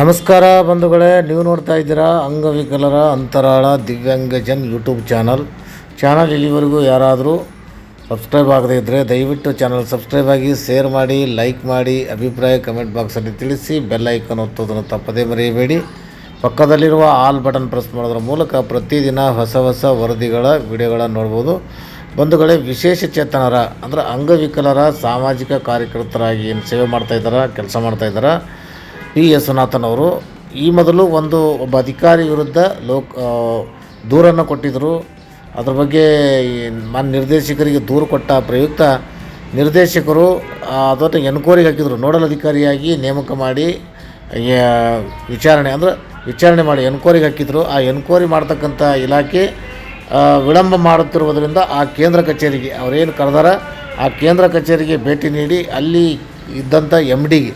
ನಮಸ್ಕಾರ ಬಂಧುಗಳೇ, ನೀವು ನೋಡ್ತಾ ಇದ್ದೀರಾ ಅಂಗವಿಕಲರ ಅಂತರಾಳ ದಿವ್ಯಾಂಗಜನ್ ಯೂಟ್ಯೂಬ್ ಚಾನಲ್. ಚಾನಲ್ ಇಲ್ಲಿವರೆಗೂ ಯಾರಾದರೂ ಸಬ್ಸ್ಕ್ರೈಬ್ ಆಗದೇ ಇದ್ದರೆ ದಯವಿಟ್ಟು ಚಾನಲ್ ಸಬ್ಸ್ಕ್ರೈಬ್ ಆಗಿ, ಶೇರ್ ಮಾಡಿ, ಲೈಕ್ ಮಾಡಿ, ಅಭಿಪ್ರಾಯ ಕಮೆಂಟ್ ಬಾಕ್ಸಲ್ಲಿ ತಿಳಿಸಿ, ಬೆಲ್ ಐಕನ್ ಒತ್ತೋದನ್ನು ತಪ್ಪದೇ ಮರೆಯಬೇಡಿ. ಪಕ್ಕದಲ್ಲಿರುವ ಆಲ್ ಬಟನ್ ಪ್ರೆಸ್ ಮಾಡೋದ್ರ ಮೂಲಕ ಪ್ರತಿದಿನ ಹೊಸ ಹೊಸ ವರದಿಗಳ, ವಿಡಿಯೋಗಳನ್ನು ನೋಡ್ಬೋದು. ಬಂಧುಗಳೇ, ವಿಶೇಷ ಚೇತನರ, ಅಂದರೆ ಅಂಗವಿಕಲರ ಸಾಮಾಜಿಕ ಕಾರ್ಯಕರ್ತರಾಗಿ ಏನು ಸೇವೆ ಮಾಡ್ತಾಯಿದ್ದಾರೆ ಕೆಲಸ ಮಾಡ್ತಾ ಇದ್ದಾರಾ ಎಸ್ ಸನಾಥನ್ ಅವರು ಈ ಮೊದಲು ಒಂದು ಒಬ್ಬ ಅಧಿಕಾರಿ ವಿರುದ್ಧ ಲೋಕ್ ದೂರನ್ನು ಕೊಟ್ಟಿದ್ದರು. ಅದ್ರ ಬಗ್ಗೆ ಮನ್ ನಿರ್ದೇಶಕರಿಗೆ ದೂರು ಕೊಟ್ಟ ಪ್ರಯುಕ್ತ ನಿರ್ದೇಶಕರು ಅದನ್ನು ಎನ್ಕ್ವೈರಿಗೆ ಹಾಕಿದರು. ನೋಡಲ್ ಅಧಿಕಾರಿಯಾಗಿ ನೇಮಕ ಮಾಡಿ ವಿಚಾರಣೆ, ಅಂದರೆ ವಿಚಾರಣೆ ಮಾಡಿ ಎನ್ಕ್ವೈರಿಗೆ ಹಾಕಿದರು. ಆ ಎನ್ಕ್ವೈರಿ ಮಾಡ್ತಕ್ಕಂಥ ಇಲಾಖೆ ವಿಳಂಬ ಮಾಡುತ್ತಿರುವುದರಿಂದ ಆ ಕೇಂದ್ರ ಕಚೇರಿಗೆ, ಅವರೇನು ಕರೆದಾರ, ಆ ಕೇಂದ್ರ ಕಚೇರಿಗೆ ಭೇಟಿ ನೀಡಿ ಅಲ್ಲಿ ಇದ್ದಂಥ ಎಂ ಡಿಗೆ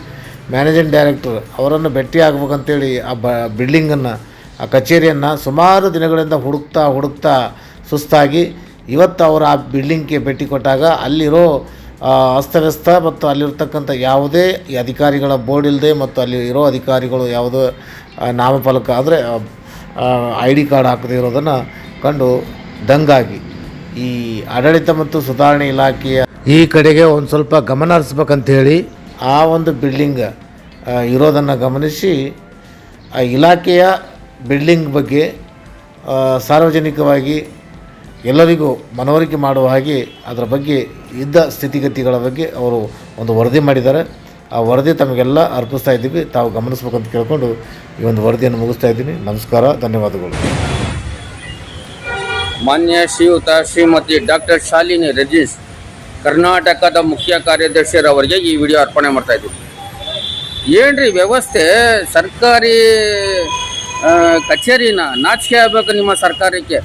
ಮ್ಯಾನೇಜಿಂಗ್ ಡೈರೆಕ್ಟರ್ ಅವರನ್ನು ಭೇಟಿ ಆಗ್ಬೇಕಂತೇಳಿ ಆ ಬ ಬಿಲ್ಡಿಂಗನ್ನು, ಆ ಕಚೇರಿಯನ್ನು ಸುಮಾರು ದಿನಗಳಿಂದ ಹುಡುಕ್ತಾ ಹುಡುಕ್ತಾ ಸುಸ್ತಾಗಿ ಇವತ್ತು ಅವರು ಆ ಬಿಲ್ಡಿಂಗ್ಗೆ ಭೇಟಿ ಕೊಟ್ಟಾಗ ಅಲ್ಲಿರೋ ಅಸ್ತವ್ಯಸ್ತ ಮತ್ತು ಅಲ್ಲಿರ್ತಕ್ಕಂಥ ಯಾವುದೇ ಅಧಿಕಾರಿಗಳ ಬೋರ್ಡ್ ಇಲ್ಲದೆ ಮತ್ತು ಅಲ್ಲಿ ಇರೋ ಅಧಿಕಾರಿಗಳು ಯಾವುದೋ ನಾಮಫಲಕ ಅಂದರೆ ಐ ಡಿ ಕಾರ್ಡ್ ಹಾಕದೇ ಇರೋದನ್ನು ಕಂಡು ದಂಗಾಗಿ. ಈ ಆಡಳಿತ ಮತ್ತು ಸುಧಾರಣೆ ಇಲಾಖೆಯ ಈ ಕಡೆಗೆ ಒಂದು ಸ್ವಲ್ಪ ಗಮನ ಹರಿಸ್ಬೇಕಂತೇಳಿ ಆ ಒಂದು ಬಿಲ್ಡಿಂಗ್ ಇರೋದನ್ನು ಗಮನಿಸಿ, ಆ ಇಲಾಖೆಯ ಬಿಲ್ಡಿಂಗ್ ಬಗ್ಗೆ ಸಾರ್ವಜನಿಕವಾಗಿ ಎಲ್ಲರಿಗೂ ಮನವರಿಕೆ ಮಾಡುವ ಹಾಗೆ ಅದರ ಬಗ್ಗೆ ಇದ್ದ ಸ್ಥಿತಿಗತಿಗಳ ಬಗ್ಗೆ ಅವರು ಒಂದು ವರದಿ ಮಾಡಿದ್ದಾರೆ. ಆ ವರದಿ ತಮಗೆಲ್ಲ ಅರ್ಪಿಸ್ತಾ ಇದ್ದೀವಿ. ತಾವು ಗಮನಿಸ್ಬೇಕಂತ ಕೇಳಿಕೊಂಡು ಈ ಒಂದು ವರದಿಯನ್ನು ಮುಗಿಸ್ತಾ ಇದ್ದೀನಿ. ನಮಸ್ಕಾರ, ಧನ್ಯವಾದಗಳು. ಮಾನ್ಯ ಶ್ರೀಯುತ ಶ್ರೀಮತಿ ಡಾಕ್ಟರ್ ಶಾಲಿನಿ ರಜೀಶ್ ಕರ್ನಾಟಕದ ಮುಖ್ಯ ಕಾರ್ಯದರ್ಶಿರವರಿಗೆ ಈ ವಿಡಿಯೋ ಅರ್ಪಣೆ ಮಾಡ್ತಾ ಇದ್ದೀವಿ. ಏನ್ರಿ ವ್ಯವಸ್ಥೆ? ಸರ್ಕಾರಿ ಕಚೇರಿನ ನಾಚಿಕೆ ಆಗ್ಬೇಕು ನಿಮ್ಮ ಸರ್ಕಾರಕ್ಕೆ.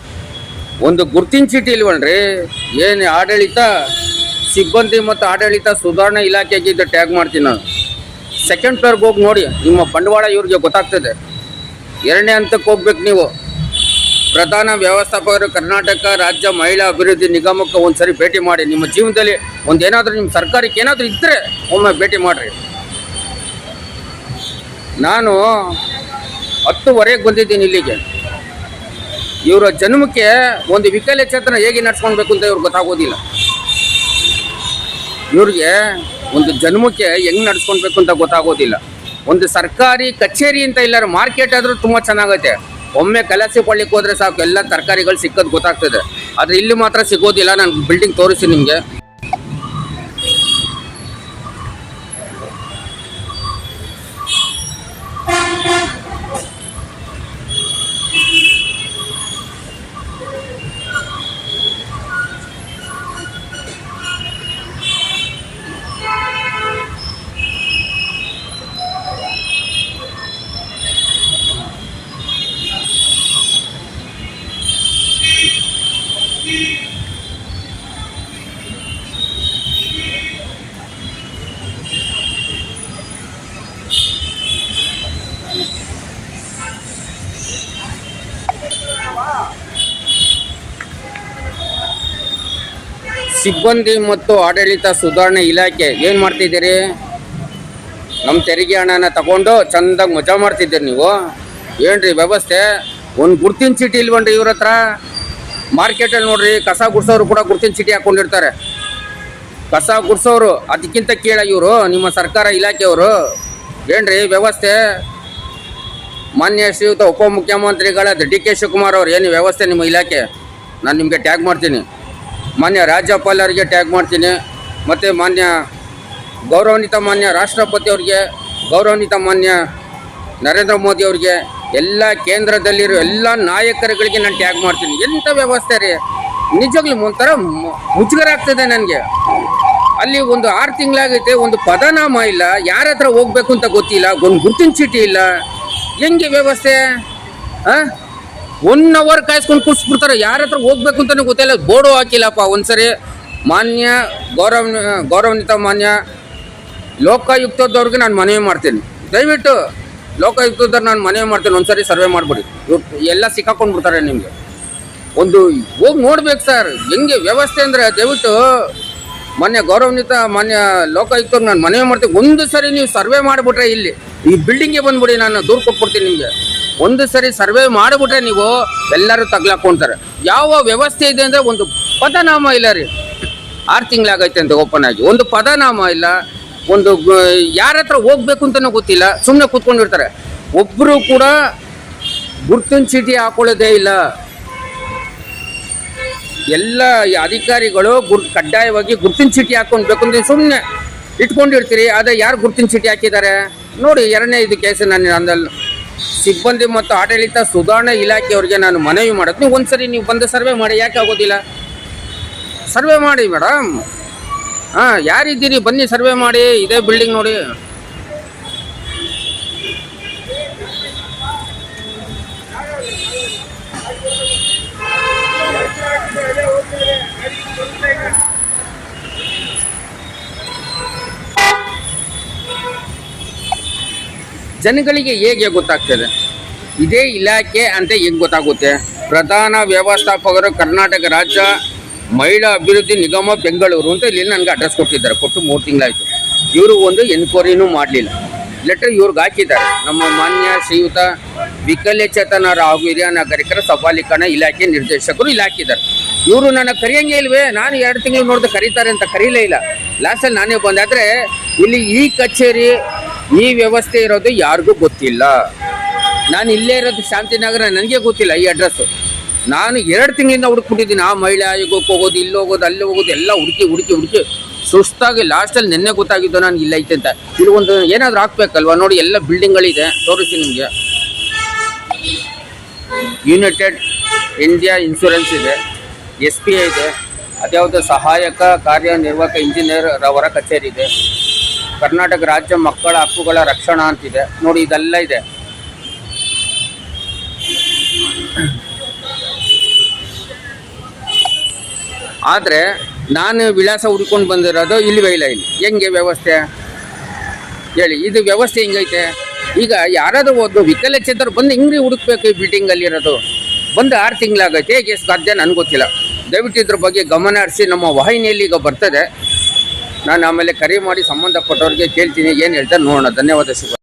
ಒಂದು ಗುರ್ತಿನ ಚೀಟಿ ಇಲ್ವನ್ರಿ ಏನು ಆಡಳಿತ, ಸಿಬ್ಬಂದಿ ಮತ್ತು ಆಡಳಿತ ಸುಧಾರಣಾ ಇಲಾಖೆಗೆ ಇದು ಟ್ಯಾಗ್ ಮಾಡ್ತೀನಿ ನಾನು. ಸೆಕೆಂಡ್ ಫ್ಲೋರ್ಗೆ ಹೋಗಿ ನೋಡಿ, ನಿಮ್ಮ ಬಂಡವಾಳ ಇವ್ರಿಗೆ ಗೊತ್ತಾಗ್ತದೆ. ಎರಡನೇ ಹಂತಕ್ಕೆ ಹೋಗ್ಬೇಕು ನೀವು. ಪ್ರಧಾನ ವ್ಯವಸ್ಥಾಪಕರು ಕರ್ನಾಟಕ ರಾಜ್ಯ ಮಹಿಳಾ ಅಭಿವೃದ್ಧಿ ನಿಗಮಕ್ಕೆ ಒಂದ್ಸರಿ ಭೇಟಿ ಮಾಡಿ. ನಿಮ್ಮ ಜೀವನದಲ್ಲಿ ಒಂದೇನಾದರೂ ನಿಮ್ಮ ಸರ್ಕಾರಕ್ಕೆ ಏನಾದರೂ ಇದ್ದರೆ ಒಮ್ಮೆ ಭೇಟಿ ಮಾಡಿರಿ. ನಾನು ಹತ್ತುವರೆಗೆ ಬಂದಿದ್ದೀನಿ ಇಲ್ಲಿಗೆ. ಇವರ ಜನ್ಮಕ್ಕೆ ಒಂದು ವಿಕಲಚೇತನ ಹೇಗೆ ನಡ್ಸ್ಕೊಳ್ಬೇಕು ಅಂತ ಇವ್ರಿಗೆ ಗೊತ್ತಾಗೋದಿಲ್ಲ. ಇವ್ರಿಗೆ ಒಂದು ಜನ್ಮಕ್ಕೆ ಹೆಂಗೆ ನಡ್ಸ್ಕೊಳ್ಬೇಕು ಅಂತ ಗೊತ್ತಾಗೋದಿಲ್ಲ. ಒಂದು ಸರ್ಕಾರಿ ಕಚೇರಿ ಅಂತ ಇಲ್ಲಾರ ಮಾರ್ಕೆಟ್ ಆದ್ರೂ ತುಂಬಾ ಚೆನ್ನಾಗೈತೆ. ಒಮ್ಮೆ ಕಲಸಿ ಕೊಳ್ಳಿಕ್ಕೆ ಹೋದ್ರೆ ಸಾಕು, ಎಲ್ಲ ತರಕಾರಿಗಳು ಸಿಕ್ಕದ್ ಗೊತ್ತಾಗ್ತದೆ. ಆದ್ರೆ ಇಲ್ಲಿ ಮಾತ್ರ ಸಿಗೋದಿಲ್ಲ, ನಾನು ಬಿಲ್ಡಿಂಗ್ ತೋರಿಸಿ ನಿಮಗೆ. ಸಿಬ್ಬಂದಿ ಮತ್ತು ಆಡಳಿತ ಸುಧಾರಣೆ ಇಲಾಖೆ ಏನು ಮಾಡ್ತಿದ್ದೀರಿ? ನಮ್ಮ ತೆರಿಗೆ ಹಣನ ತಗೊಂಡು ಚಂದಾಗಿ ಮಜಾ ಮಾಡ್ತಿದ್ದೀರಿ ನೀವು. ಏನ್ರಿ ವ್ಯವಸ್ಥೆ? ಒಂದು ಗುರ್ತಿನ ಚೀಟಿ ಇಲ್ವನ್ರಿ ಇವ್ರ ಹತ್ರ? ಮಾರ್ಕೆಟಲ್ಲಿ ನೋಡ್ರಿ, ಕಸ ಗುಡ್ಸೋರು ಕೂಡ ಗುರ್ತಿನ ಚೀಟಿ ಹಾಕೊಂಡಿರ್ತಾರೆ. ಕಸ ಗುಡ್ಸೋರು, ಅದಕ್ಕಿಂತ ಕೇಳ ಇವರು, ನಿಮ್ಮ ಸರ್ಕಾರ ಇಲಾಖೆಯವರು. ಏನ್ರಿ ವ್ಯವಸ್ಥೆ? ಮಾನ್ಯ ಶ್ರೀಯುತ ಉಪಮುಖ್ಯಮಂತ್ರಿಗಳಾದ ಡಿ ಕೆ ಶಿವಕುಮಾರ್ ಅವ್ರು ಏನು ವ್ಯವಸ್ಥೆ ನಿಮ್ಮ ಇಲಾಖೆ? ನಾನು ನಿಮಗೆ ಟ್ಯಾಗ್ ಮಾಡ್ತೀನಿ. ಮಾನ್ಯ ರಾಜ್ಯಪಾಲರಿಗೆ ಟ್ಯಾಗ್ ಮಾಡ್ತೀನಿ. ಮತ್ತು ಮಾನ್ಯ ಗೌರವಾನ್ವಿತ ಮಾನ್ಯ ರಾಷ್ಟ್ರಪತಿ ಅವ್ರಿಗೆ, ಗೌರವಾನ್ವಿತ ಮಾನ್ಯ ನರೇಂದ್ರ ಮೋದಿ ಅವರಿಗೆ, ಎಲ್ಲ ಕೇಂದ್ರದಲ್ಲಿರೋ ಎಲ್ಲ ನಾಯಕರುಗಳಿಗೆ ನಾನು ಟ್ಯಾಗ್ ಮಾಡ್ತೀನಿ. ಎಂಥ ವ್ಯವಸ್ಥೆ ರೀ? ನಿಜವಾಗ್ಲೂ ಒಂಥರ ಮುಜುಗರ ಆಗ್ತದೆ ನನಗೆ. ಅಲ್ಲಿ ಒಂದು ಆರು ತಿಂಗಳಾಗೈತೆ, ಒಂದು ಪದನಾಮ ಇಲ್ಲ ಯಾರ ಹತ್ರ ಹೋಗ್ಬೇಕು ಅಂತ ಗೊತ್ತಿಲ್ಲ, ಒಂದು ಗುರುತಿನ ಚೀಟಿ ಇಲ್ಲ. ಹೆಂಗೆ ವ್ಯವಸ್ಥೆ? ಆ? ಒನ್ ಅವರ್ ಕಾಯಿಸ್ಕೊಂಡು ಕೂರಿಸ್ಬಿಡ್ತಾರೆ. ಯಾರ ಹತ್ರ ಹೋಗ್ಬೇಕು ಅಂತ ಗೊತ್ತಿಲ್ಲ. ಬೋರ್ಡು ಹಾಕಿಲ್ಲಪ್ಪ. ಒಂದ್ಸರಿ ಮಾನ್ಯ, ಗೌರವ, ಗೌರವಾನ್ವಿತ ಮಾನ್ಯ, ಲೋಕಾಯುಕ್ತದವ್ರಿಗೆ ನಾನು ಮನವಿ ಮಾಡ್ತೀನಿ. ದಯವಿಟ್ಟು ಲೋಕಾಯುಕ್ತದವ್ರು ನಾನು ಮನವಿ ಮಾಡ್ತೀನಿ. ಒಂದ್ಸರಿ ಸರ್ವೆ ಮಾಡಿಬಿಡಿ. ಎಲ್ಲ ಸಿಕ್ಕಾಕೊಂಡು ಬಿಡ್ತಾರೆ ನಿಮಗೆ. ಒಂದು ಹೋಗಿ ನೋಡ್ಬೇಕು ಸರ್. ಹೆಂಗೆ ವ್ಯವಸ್ಥೆ ಅಂದರೆ ದಯವಿಟ್ಟು ಮೊನ್ನೆ ಗೌರವಾನ್ವಿತ ಮಾನ್ಯ ಲೋಕಾಯುಕ್ತವ್ರು ನಾನು ಮನವಿ ಮಾಡ್ತೀನಿ. ಒಂದು ಸರಿ ನೀವು ಸರ್ವೆ ಮಾಡಿಬಿಟ್ರೆ ಇಲ್ಲಿ. ಈ ಬಿಲ್ಡಿಂಗ್ಗೆ ಬಂದ್ಬಿಡಿ. ನಾನು ದೂರು ಕೊಟ್ಬಿಡ್ತೀನಿ ನಿಮಗೆ. ಒಂದು ಸರಿ ಸರ್ವೆ ಮಾಡಿಬಿಟ್ರೆ ನೀವು ಎಲ್ಲರೂ ತಗ್ಲಾಕೊಂತಾರೆ ಯಾವ ವ್ಯವಸ್ಥೆ ಇದೆ ಅಂದರೆ ಒಂದು ಪದನಾಮ ಇಲ್ಲ ರೀ. ಆರು ತಿಂಗಳಾಗೈತೆ ಅಂತ ಓಪನ್ ಆಗಿ. ಒಂದು ಪದನಾಮ ಇಲ್ಲ. ಒಂದು ಯಾರ ಹತ್ರ ಹೋಗ್ಬೇಕು ಅಂತಲೂ ಗೊತ್ತಿಲ್ಲ. ಸುಮ್ಮನೆ ಕೂತ್ಕೊಂಡಿರ್ತಾರೆ. ಒಬ್ಬರು ಕೂಡ ಗುರ್ತಿನ ಚೀಟಿ ಹಾಕೊಳ್ಳೋದೇ ಇಲ್ಲ. ಎಲ್ಲ ಅಧಿಕಾರಿಗಳು ಗುರ್, ಕಡ್ಡಾಯವಾಗಿ ಗುರ್ತಿನ ಚೀಟಿ ಹಾಕೊಂಡ್ಬೇಕು ಅಂತ ಸುಮ್ಮನೆ ಇಟ್ಕೊಂಡಿರ್ತೀರಿ. ಅದೇ ಯಾರು ಗುರ್ತಿನ ಚೀಟಿ ಹಾಕಿದ್ದಾರೆ? ನೋಡಿ, ಎರಡನೇ ಇದು ಕೇಸ್ ನಾನು ನಂದಲ್ಲಿ ಸಿಬ್ಬಂದಿ ಮತ್ತು ಆಡಳಿತ ಸುಧಾರಣಾ ಇಲಾಖೆಯವರಿಗೆ ನಾನು ಮನವಿ ಮಾಡೋದು ನೀವು ಒಂದ್ಸರಿ ನೀವು ಬಂದು ಸರ್ವೆ ಮಾಡಿ, ಯಾಕೆ ಆಗೋದಿಲ್ಲ? ಸರ್ವೆ ಮಾಡಿ ಮೇಡಮ್. ಹಾಂ, ಯಾರಿದ್ದೀರಿ? ಬನ್ನಿ ಸರ್ವೆ ಮಾಡಿ, ಇದೇ ಬಿಲ್ಡಿಂಗ್ ನೋಡಿ. ಜನಗಳಿಗೆ ಹೇಗೆ ಗೊತ್ತಾಗ್ತದೆ? ಇದೇ ಇಲಾಖೆ ಅಂತ ಹೇಗೆ ಗೊತ್ತಾಗುತ್ತೆ? ಪ್ರಧಾನ ವ್ಯವಸ್ಥಾಪಕರು ಕರ್ನಾಟಕ ರಾಜ್ಯ ಮಹಿಳಾ ಅಭಿವೃದ್ಧಿ ನಿಗಮ ಬೆಂಗಳೂರು ಅಂತ ಇಲ್ಲಿ ನನಗೆ ಅಡ್ರೆಸ್ ಕೊಟ್ಟಿದ್ದಾರೆ. ಕೊಟ್ಟು ಮೂರು ತಿಂಗಳಾಯಿತು. ಇವರು ಒಂದು ಎನ್ಕ್ವೈರಿನೂ ಮಾಡಲಿಲ್ಲ. ಲೆಟರ್ ಇವ್ರಿಗೆ ಹಾಕಿದ್ದಾರೆ. ನಮ್ಮ ಮಾನ್ಯ ಶ್ರೀಯುತ ವಿಕಲಚೇತನರ ಹಾಗೂ ಹಿರಿಯ ನಾಗರಿಕರ ಸಬಾಲೀಕರಣ ಇಲಾಖೆ ನಿರ್ದೇಶಕರು ಇಲ್ಲಿ ಹಾಕಿದ್ದಾರೆ. ಇವರು ನನಗೆ ಕರೆಯಂಗೆ ಇಲ್ವೇ? ನಾನು ಎರಡು ತಿಂಗಳು ನೋಡಿದ್ರೆ ಕರೀತಾರೆ ಅಂತ ಕರೀಲೇ ಇಲ್ಲ. ಲಾಸ್ಟಲ್ಲಿ ನಾನೇ ಬಂದಾದರೆ ಇಲ್ಲಿ ಈ ಕಚೇರಿ ಈ ವ್ಯವಸ್ಥೆ ಇರೋದು ಯಾರಿಗೂ ಗೊತ್ತಿಲ್ಲ. ನಾನು ಇಲ್ಲೇ ಇರೋದು ಶಾಂತಿನಗರ, ನನಗೆ ಗೊತ್ತಿಲ್ಲ ಈ ಅಡ್ರೆಸ್ಸು ನಾನು ಎರಡು ತಿಂಗಳಿಂದ ಹುಡುಕ್ಬಿಟ್ಟಿದ್ದೀನಿ. ಆ ಮಹಿಳೆ ಆಯೋಗಕ್ಕೆ ಹೋಗೋದು, ಇಲ್ಲಿ ಹೋಗೋದು, ಅಲ್ಲಿ ಹೋಗೋದು, ಎಲ್ಲ ಹುಡುಕಿ ಹುಡುಕಿ ಹುಡುಕಿ ಸುಸ್ತಾಗಿ ಲಾಸ್ಟಲ್ಲಿ ನಿನ್ನೆ ಗೊತ್ತಾಗಿದ್ದು ನಾನು ಇಲ್ಲ ಐತೆ ಅಂತ. ಇಲ್ಲಿ ಒಂದು ಏನಾದರೂ ಹಾಕ್ಬೇಕಲ್ವಾ? ನೋಡಿ, ಎಲ್ಲ ಬಿಲ್ಡಿಂಗ್ಗಳಿದೆ ತೋರಿಸಿ ನಿಮಗೆ. ಯುನೈಟೆಡ್ ಇಂಡಿಯಾ ಇನ್ಶೂರೆನ್ಸ್ ಇದೆ. ಎಸ್ ಪಿ ಐ ಇದೆ. ಅದ್ಯಾವುದೋ ಸಹಾಯಕ ಕಾರ್ಯನಿರ್ವಾಹಕ ಇಂಜಿನಿಯರ್ ಅವರ ಕಚೇರಿ ಇದೆ. ಕರ್ನಾಟಕ ರಾಜ್ಯ ಮಕ್ಕಳ ಹಕ್ಕುಗಳ ರಕ್ಷಣಾ ಅಂತಿದೆ. ನೋಡಿ, ಇದೆಲ್ಲ ಇದೆ. ಆದರೆ, ನಾನು ವಿಳಾಸ ಹುಡ್ಕೊಂಡು ಬಂದಿರೋದು ಇಲ್ವೇ ಇಲ್ಲ ಇಲ್ಲಿ ಹೆಂಗೆ ವ್ಯವಸ್ಥೆ? ಹೇಳಿ, ಇದು ವ್ಯವಸ್ಥೆ ಹೆಂಗೈತೆ? ಈಗ ಯಾರಾದರೂ ಒಂದು ವಿಕಲಚೇತರು ಬಂದು ಹಿಂಗ್ರಿ ಹುಡುಕ್ಬೇಕು ಈ ಬಿಲ್ಡಿಂಗಲ್ಲಿ ಇರೋದು? ಬಂದು ಆರು ತಿಂಗಳಾಗೈತೆ, ಹೇಗೆ ಸಾಧ್ಯ? ನನಗೆ ಗೊತ್ತಿಲ್ಲ. ದಯವಿಟ್ಟು ಇದ್ರ ಬಗ್ಗೆ ಗಮನ ಹರಿಸಿ, ನಮ್ಮ ವಾಹಿನಿಯಲ್ಲಿ ಈಗ ಬರ್ತದೆ. ನಾನು ಆಮೇಲೆ ಕರೆ ಮಾಡಿ ಸಂಬಂಧಪಟ್ಟವ್ರಿಗೆ ಕೇಳ್ತೀನಿ ಏನು ಹೇಳ್ತಾರೆ ನೋಡೋಣ. ಧನ್ಯವಾದ ಶಿವ